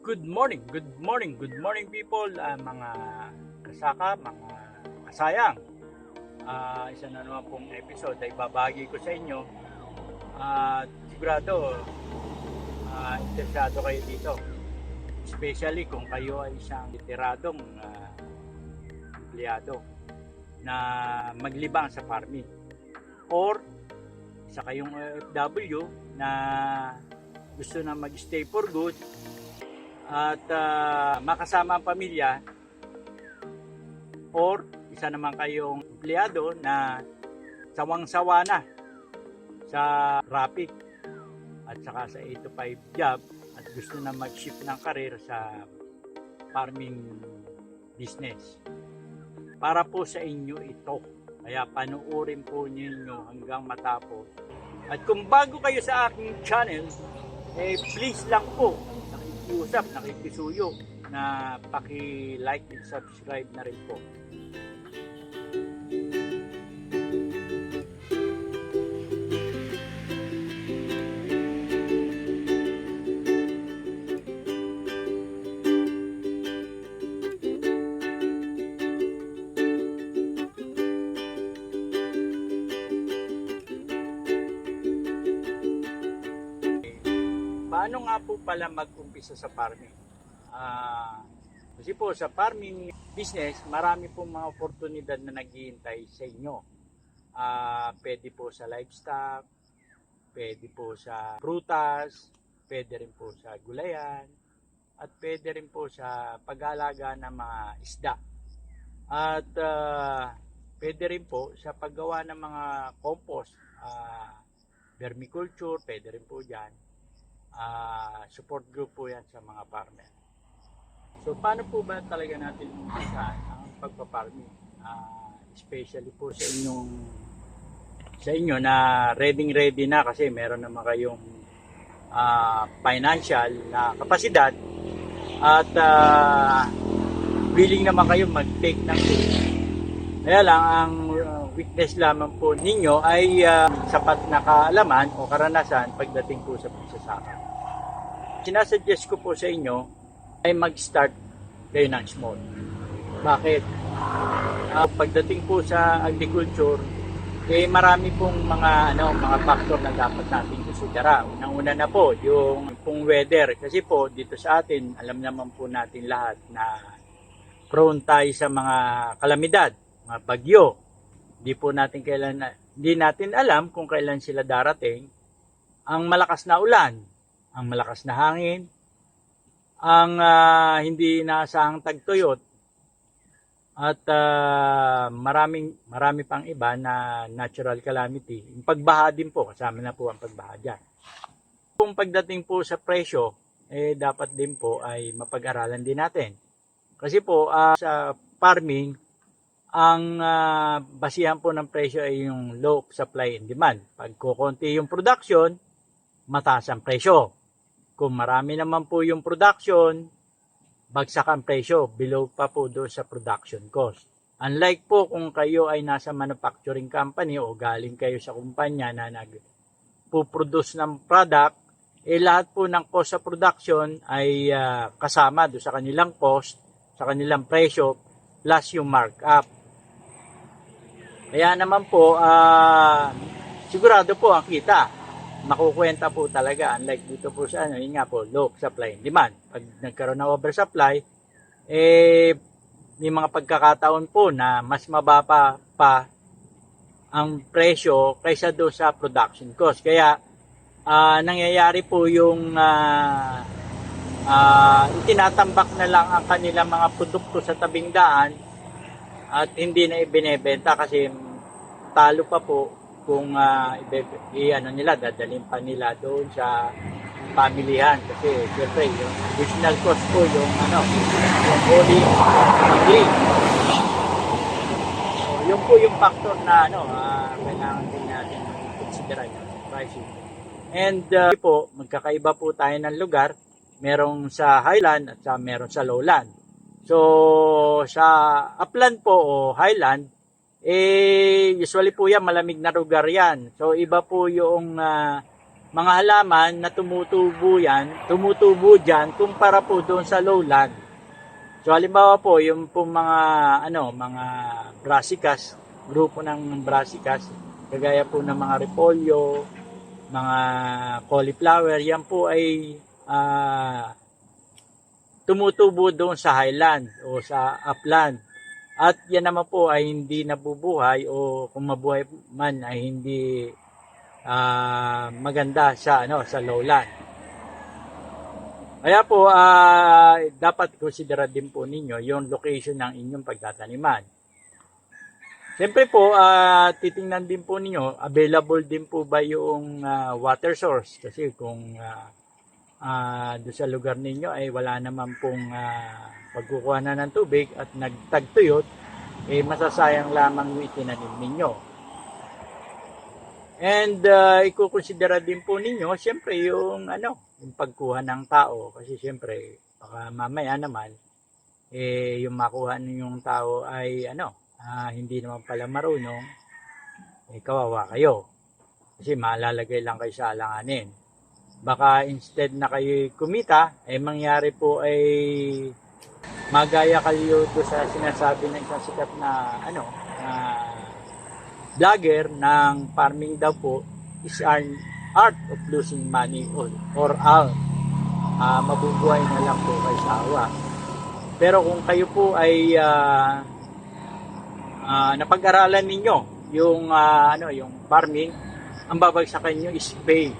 Good morning, good morning, good morning people, ah, mga kasaka, mga kasayang. Ah, isa na naman pong episode ay babagi ko sa inyo. At sigurado, ah, interesado kayo dito. Especially kung kayo ay isang literadong ah, empleyado na maglibang sa farming. Or isa kayong OFW na gusto na mag-stay for good at ah, makasama ang pamilya or isa naman kayong empleyado na sawang-sawa na sa traffic at saka sa 8 to 5 job at gusto na mag-shift ng karir sa farming business. Para po sa inyo ito. Kaya panuorin po ninyo hanggang matapos. At kung bago kayo sa aking channel, eh please lang po nakikiusap, nakikisuyo na paki-like and subscribe na rin po. Paano nga po pala mag-umpisa sa farming? Ah, kasi po sa farming business, marami po mga oportunidad na naghihintay sa inyo. Ah, pwede po sa livestock, pwede po sa prutas, pwede rin po sa gulayan, at pwede rin po sa pag-aalaga ng mga isda. At ah, pwede rin po sa paggawa ng mga compost, ah, vermiculture, pwede rin po dyan ah, support group po yan sa mga farmer. So paano po ba talaga natin umpisa ang pagpa-farming? Ah, especially po sa inyong sa inyo na ready ready na kasi meron naman kayong ah, financial na kapasidad at ah, willing naman kayo mag-take ng risk. Kaya lang ang uh, weakness lamang po ninyo ay ah, sapat na kaalaman o karanasan pagdating po sa pagsasaka. Sinasuggest ko po sa inyo ay mag-start kayo ng small. Bakit? Ah, pagdating po sa agriculture, eh marami pong mga ano mga factor na dapat natin konsidera. Unang-una na po yung pong weather kasi po dito sa atin alam naman po natin lahat na prone tayo sa mga kalamidad, mga bagyo. Hindi po natin kailan hindi natin alam kung kailan sila darating. Ang malakas na ulan, ang malakas na hangin, ang ah, hindi inaasahang tagtuyot, at ah, maraming marami pang iba na natural calamity. Yung pagbaha din po, kasama na po ang pagbaha dyan. Kung pagdating po sa presyo, eh dapat din po ay mapag-aralan din natin. Kasi po ah, sa farming, ang ah, basihan po ng presyo ay yung low supply and demand. Pag kukunti yung production, mataas ang presyo. Kung marami naman po yung production, bagsak ang presyo, below pa po doon sa production cost. Unlike po kung kayo ay nasa manufacturing company o galing kayo sa kumpanya na nag-produce ng product, eh lahat po ng cost sa production ay ah, kasama doon sa kanilang cost, sa kanilang presyo, plus yung markup. Kaya naman po, ah, sigurado po ang kita. Makukwenta po talaga unlike dito po sa ano yun nga po low supply and demand. Pag nagkaroon ng oversupply eh may mga pagkakataon po na mas mababa pa ang presyo kaysa do sa production cost. Kaya ah, nangyayari po yung ah, ah, itinatambak na lang ang kanilang mga produkto sa tabing daan at hindi na ibinebenta kasi talo pa po kung uh, i, ano nila dadalhin pa nila doon sa pamilihan. Kasi syempre yung additional cost po yung ano yung hauling handling so yun po yung factor na ano ah, kailangan din natin consider yung pricing. And uh, po magkakaiba po tayo ng lugar. Merong sa highland at sa meron sa lowland so sa upland po o highland eh usually po yan malamig na lugar yan. So iba po yung ah, mga halaman na tumutubo yan, tumutubo dyan kumpara po doon sa lowland. So halimbawa po, yung po mga ano, mga brassicas, grupo ng brassicas, kagaya po ng mga repolyo, mga cauliflower, yan po ay ah, tumutubo doon sa highland o sa upland. At yan naman po ay hindi nabubuhay o kung mabuhay man ay hindi ah, maganda sa ano sa lowland. Kaya po ah, dapat konsidera din po ninyo yung location ng inyong pagtataniman. Siyempre po, ah, titingnan din po ninyo, available din po ba yung ah, water source? Kasi kung ah, ah, doon sa lugar ninyo ay wala naman pong ah, pagkukuha na ng tubig at nagtagtuyot, eh masasayang lamang yung itinanim ninyo. And uh, ikukonsidera din po ninyo, siyempre yung ano, yung pagkuha ng tao. Kasi siyempre, baka mamaya naman, eh, yung makuha ninyong tao ay ano, ah, hindi naman pala marunong, eh, kawawa kayo. Kasi malalagay lang kayo sa alanganin. Baka instead na kayo kumita, eh mangyari po ay magaya kayo to sa sinasabi ng isang sikat na ano, na vlogger ng farming daw po is an art of losing money or, or out. Ah, mabubuhay na lang po kay sawa. Pero kung kayo po ay ah, ah, napag-aralan ninyo yung ah, ano yung farming, ang babagsakan nyo is pay.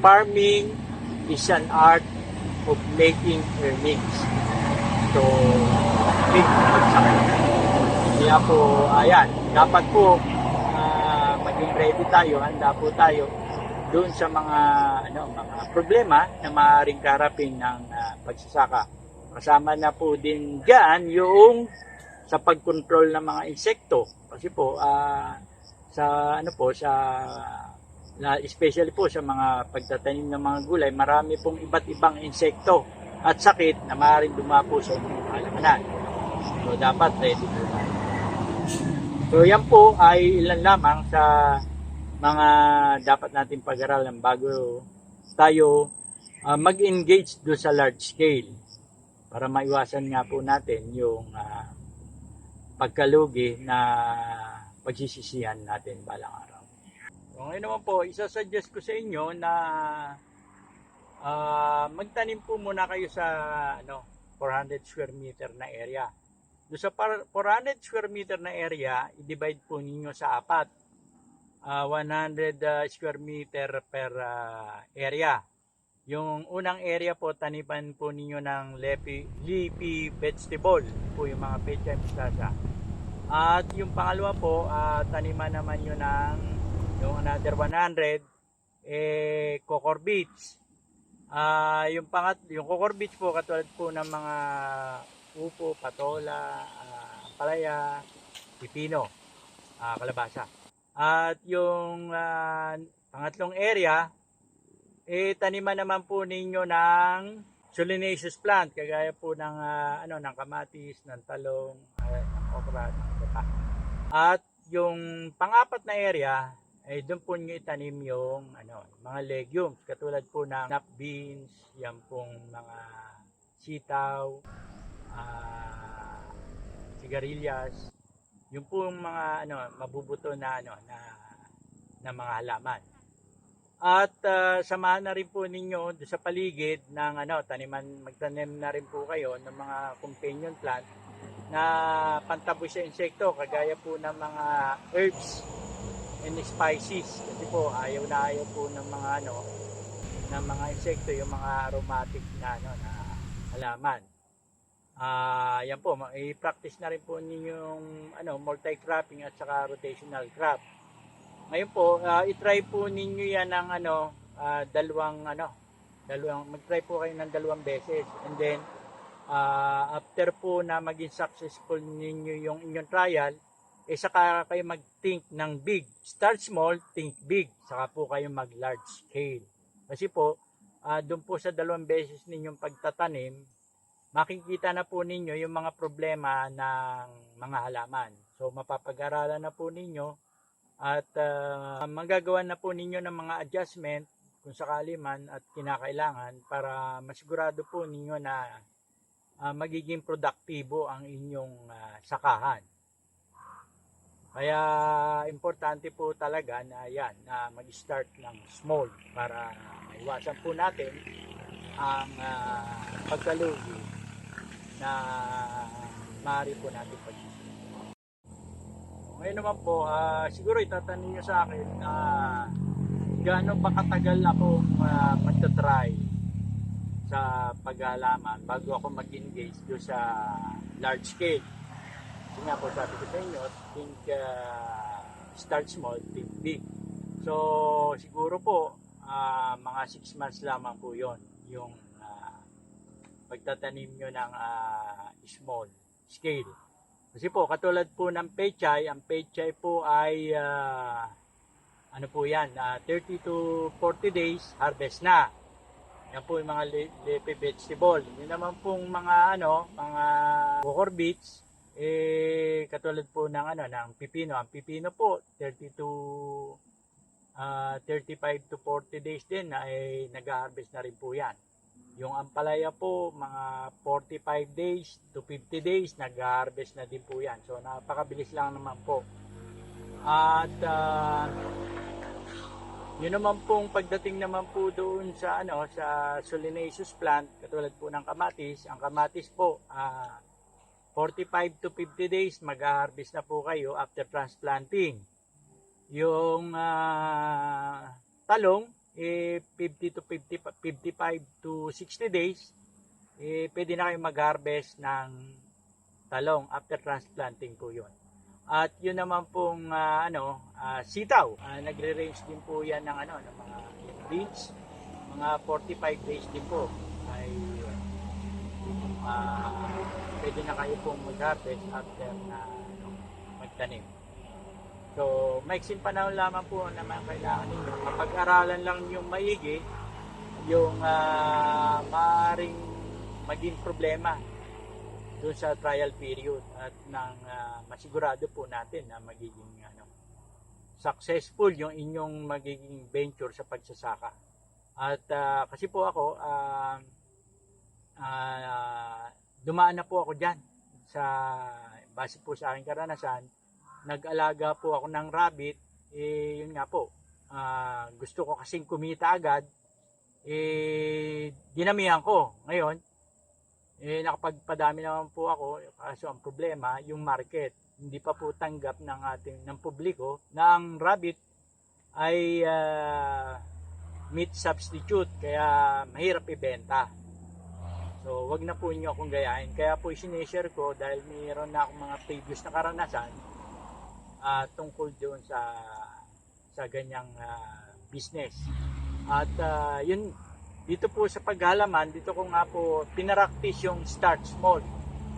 Farming is an art of making earnings. So, big. Kaya po, ayan, dapat po ah, maging ready tayo, handa po tayo doon sa mga ano mga problema na maaaring karapin ng ah, pagsasaka. Kasama na po din diyan yung sa pagkontrol ng mga insekto kasi po ah, sa ano po sa na especially po sa mga pagtatanim ng mga gulay, marami pong iba't ibang insekto at sakit na maaaring dumapo sa inyong halamanan. So dapat ready po tayo. So yan po ay ilan lamang sa mga dapat natin pag-aralan bago tayo ah, mag-engage do sa large scale para maiwasan nga po natin yung ah, pagkalugi na pagsisisihan natin balang araw. So ngayon naman po, isasuggest ko sa inyo na ah, magtanim po muna kayo sa ano 400 square meter na area. Do sa par- 400 square meter na area, i-divide po ninyo sa apat. Ah, 100 ah, square meter per ah, area. Yung unang area po, tanipan po ninyo ng leafy, leafy vegetable po yung mga pecha mustasa. At yung pangalawa po, ah, taniman naman nyo ng yung another 100 eh cocor beets. Ah, yung pangat yung cocor beets po katulad po ng mga upo, patola, ah, palaya, pipino, ah, kalabasa. At yung ah, pangatlong area eh taniman naman po ninyo ng solanaceous plant kagaya po ng ah, ano ng kamatis, ng talong, ah, ng okra, ng. At yung pangapat na area ay doon po nyo itanim yung ano, mga legumes. Katulad po ng snap beans, yan pong mga sitaw, ah, sigarilyas, yung pong mga ano mabubuto na ano na na mga halaman. At ah, samahan na rin po ninyo sa paligid ng ano taniman magtanim na rin po kayo ng mga companion plant na pantaboy sa insekto kagaya po ng mga herbs and spices kasi po ayaw na ayaw po ng mga ano ng mga insekto yung mga aromatic na ano na halaman. Ah, yan po, i-practice na rin po ninyo yung ano, multi-cropping at saka rotational crop. Ngayon po, ah, i-try po ninyo yan ng ano, ah, dalawang ano, dalawang mag-try po kayo ng dalawang beses and then ah, after po na maging successful ninyo yung inyong trial, eh saka kayo mag-think ng big. Start small, think big. Saka po kayo mag-large scale. Kasi po, ah, doon po sa dalawang beses ninyong pagtatanim, makikita na po ninyo yung mga problema ng mga halaman. So mapapag-aralan na po ninyo at ah, magagawa na po ninyo ng mga adjustment kung sakali man at kinakailangan para masigurado po ninyo na ah, magiging produktibo ang inyong ah, sakahan. Kaya importante po talaga na yan, na mag-start ng small para maiwasan po natin ang uh, pagkalugi na maaari po natin pag Ngayon naman po, ah, siguro itatanong nyo sa akin na gaano pa katagal akong uh, magta-try sa pag-aalaman bago ako mag-engage sa large scale. Kasi nga po sabi ko sa inyo, think uh, start small, think big. So siguro po ah, mga 6 months lamang po yon yung ah, pagtatanim nyo ng ah, small scale. Kasi po katulad po ng pechay, ang pechay po ay ah, ano po yan, ah, 30 to 40 days harvest na. Yan po yung mga le- leafy vegetable. Yun naman pong mga ano, mga cucurbits, eh katulad po ng ano ng pipino. Ang pipino po 30 to ah, 35 to 40 days din na ay nag-harvest na rin po yan. Yung ampalaya po mga 45 days to 50 days nag-harvest na din po yan. So napakabilis lang naman po. At ah, yun naman pong pagdating naman po doon sa ano sa solanaceous plant katulad po ng kamatis. Ang kamatis po ah 45 to 50 days mag-harvest na po kayo after transplanting. Yung ah, talong, eh, 50 to 50, 55 to 60 days, eh, pwede na kayo mag-harvest ng talong after transplanting po yun. At yun naman pong ah, ano, ah, sitaw, Ah, nagre-range din po yan ng, ano, ng mga beans, mga 45 days din po ay ah, pwede na kayo pong mag-harvest after na ano, magtanim. So, maiksing panahon lamang po na mga kailangan ninyo. Kapag-aralan lang yung maigi, yung uh, maaaring maging problema doon sa trial period at nang ah, masigurado po natin na magiging ano, successful yung inyong magiging venture sa pagsasaka. At ah, kasi po ako, ah, ah, dumaan na po ako dyan. Sa base po sa aking karanasan nag-alaga po ako ng rabbit. Eh yun nga po. Ah, gusto ko kasing kumita agad. Eh dinamihan ko. Ngayon eh nakapagpadami naman po ako. Kaso ang problema yung market. Hindi pa po tanggap ng ating ng publiko na ang rabbit ay ah, meat substitute. Kaya mahirap ibenta So, wag na po niyo akong gayahin. Kaya po sinishare ko dahil mayroon na akong mga previous na karanasan ah, tungkol doon sa sa ganyang ah, business. At ah, yun dito po sa paghalaman, dito ko nga po pinaraktis yung start small.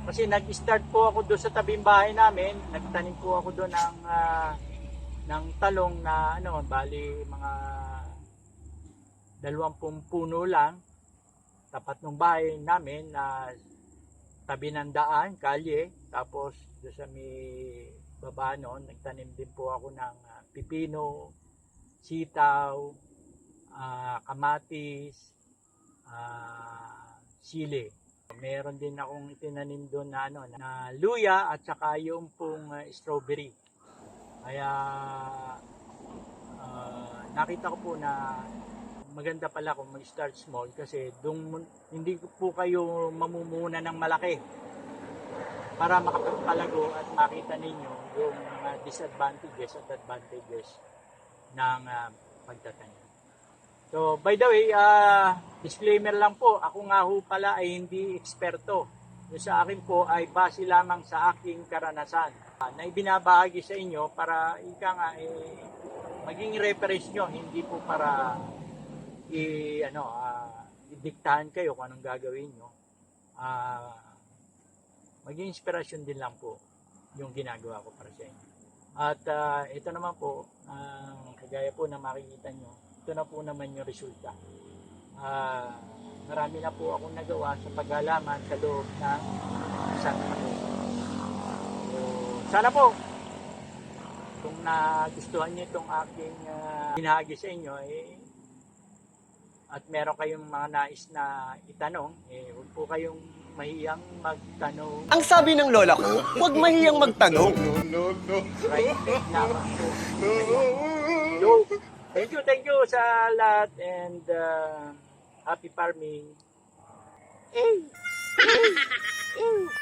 Kasi nag-start po ako doon sa tabing bahay namin, nagtanim po ako doon ng ah, ng talong na ano, bali mga dalawampung puno lang tapat ng bahay namin na tabi ng daan, kalye. Tapos doon sa may baba noon, nagtanim din po ako ng ah, pipino, sitaw, ah, kamatis, ah, sili. Meron din akong itinanim doon na, ano, na luya at saka yung pong ah, strawberry. Kaya ah, nakita ko po na maganda pala kung mag-start small kasi doon hindi po kayo mamumuna ng malaki para makapagpalago at makita ninyo yung mga disadvantages at advantages ng uh, pagtatanim. So, by the way, uh, disclaimer lang po, ako nga ho pala ay hindi eksperto. Yung sa akin po ay base lamang sa aking karanasan uh, na ibinabahagi sa inyo para ika nga eh, maging reference nyo, hindi po para i ano ah, idiktahan kayo kung anong gagawin nyo. Ah maging inspirasyon din lang po yung ginagawa ko para sa inyo. At ah, ito naman po ang kagaya po na makikita nyo ito na po naman yung resulta. Ah marami na po akong nagawa sa paghalaman sa loob ng isang taon. So, sana po kung nagustuhan niyo itong aking uh, sa inyo eh at meron kayong mga nais na itanong, eh, huwag po kayong mahiyang magtanong. Ang sabi ng lola ko, huwag mahiyang magtanong. Right click lamang po. So, thank you, thank you sa lahat and uh, happy farming. Eh, eh, eh.